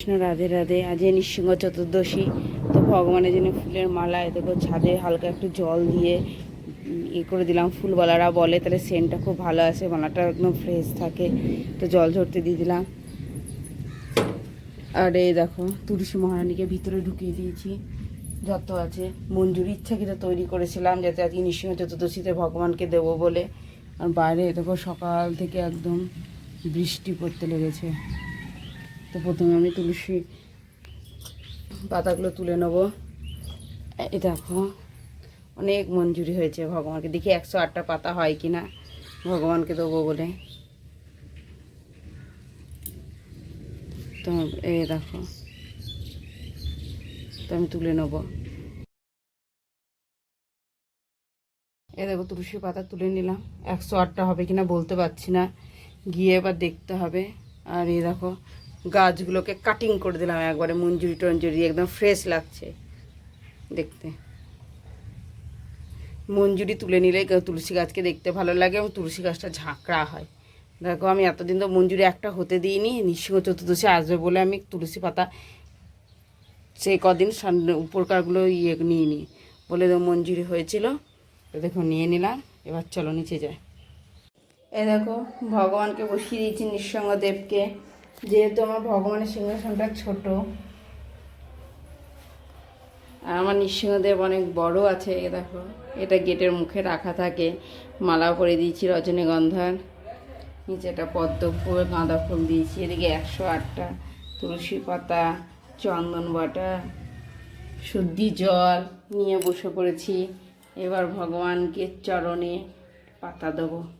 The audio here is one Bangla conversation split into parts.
কৃষ্ণ, রাধে রাধে। আজ নৃসিংহ চতুর্দশী। তো ভগবানের জন্য ফুলের মালা, এ দেখো ছাদে হালকা একটু জল দিয়ে ইয়ে করে দিলাম। ফুলওয়ালারা বলে, তাহলে সেন্টটা খুব ভালো আসে মালাটা একদম ফ্রেশ থাকে। তো জল ঝরতে দিয়ে দিলাম। আর এই দেখো, তুলসী মহারানীকে ভিতরে ঢুকিয়ে দিয়েছি। যত আছে, মঞ্জুরি ইচ্ছাকৃত তৈরি করেছিলাম, যাতে আজকে নৃসিংহ চতুর্দশীতে ভগবানকে দেবো বলে। আর বাইরে দেখো সকাল থেকে একদম বৃষ্টি পড়তে লেগেছে। তো প্রথমে আমি তুলসী পাতাগুলো তুলে নেব। এই দেখো, অনেক মঞ্জুরি হয়েছে ভগবানকে। দেখি একশো আটটা পাতা হয় কি না ভগবানকে দেবো বলে। তো এই দেখো, তো আমি তুলে নেব। এ দেখো, তুলসী পাতা তুলে নিলাম। একশো আটটা হবে কিনা বলতে পারছি না। গিয়ে এবার দেখতে হবে। আর এই দেখো গাছগুলোকে কাটিং করে দিলাম একবারে, মঞ্জুরি টঞ্জুরি, একদম ফ্রেশ লাগছে। দেখতে। মঞ্জুরি তুলে নিলে তুলসী গাছকে দেখতে ভালো লাগে এবং তুলসী গাছটা ঝাঁকড়া হয়। দেখো, আমি এতদিন তো মঞ্জুরি একটা হতে দিইনি নৃসিংহ চতুর্দশী আসবে বলে আমি তুলসী পাতা সেই কদিন উপরকারগুলো ইয়ে নিয়ে নিই বলে মঞ্জুরি হয়েছিল। দেখো, নিয়ে নিলাম, এবার চলো নিচে যায় এ দেখো, ভগবানকে বসিয়ে দিয়েছি নৃসিংহদেবকে যেহেতু আমার ভগবানের সিংহাসনটা ছোট। আর আমার নৃসিংহদেব অনেক বড় আছে এ দেখো। এটা গেটের মুখে রাখা থাকে। মালা করে দিয়েছি, রজনীগন্ধার। নিচে একটা পদ্ম ফুল, গাঁদা ফুল দিয়েছি। এদিকে একশো আটটা তুলসী পাতা, চন্দন বাটা, শুদ্ধি জল নিয়ে বসে পড়েছি। এবার ভগবানকে চরণে পাতা দেবো।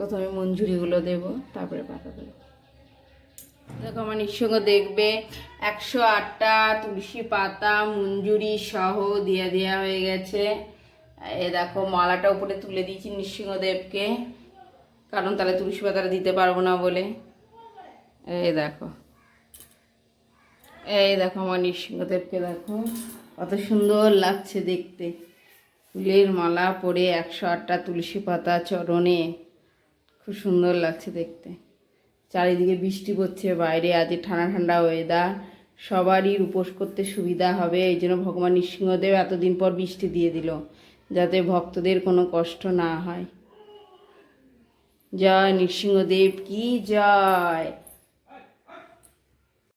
প্রথমে মঞ্জুরিগুলো দেব, তারপরে পাতা দেবো দেখো আমার নিঃসঙ্গ দেখবে, একশো আটটা তুলসী পাতা, মঞ্জুরি সহ দিয়ে দেওয়া হয়ে গেছে। এ দেখো মালাটা উপরে তুলে দিয়েছি নৃসিংহদেবকে কারণ তাহলে তুলসী পাতাটা দিতে পারব না বলে। এই দেখো এই দেখো আমার নৃসিংহদেবকে দেখো, কত সুন্দর লাগছে দেখতে। ফুলের মালা পরে একশো আটটা তুলসী পাতা চরণে। খুব সুন্দর লাগছে দেখতে। চারিদিকে বৃষ্টি পড়ছে, বাইরে আজ ঠান্ডা ঠান্ডা ওয়েদার সবারই উপোস করতে সুবিধা হবে, এই জন্য ভগবান নৃসিংহদেব এতদিন পর বৃষ্টি দিয়ে দিল, যাতে ভক্তদের কোনো কষ্ট না হয়। জয় নৃসিংহদেব কি জয়!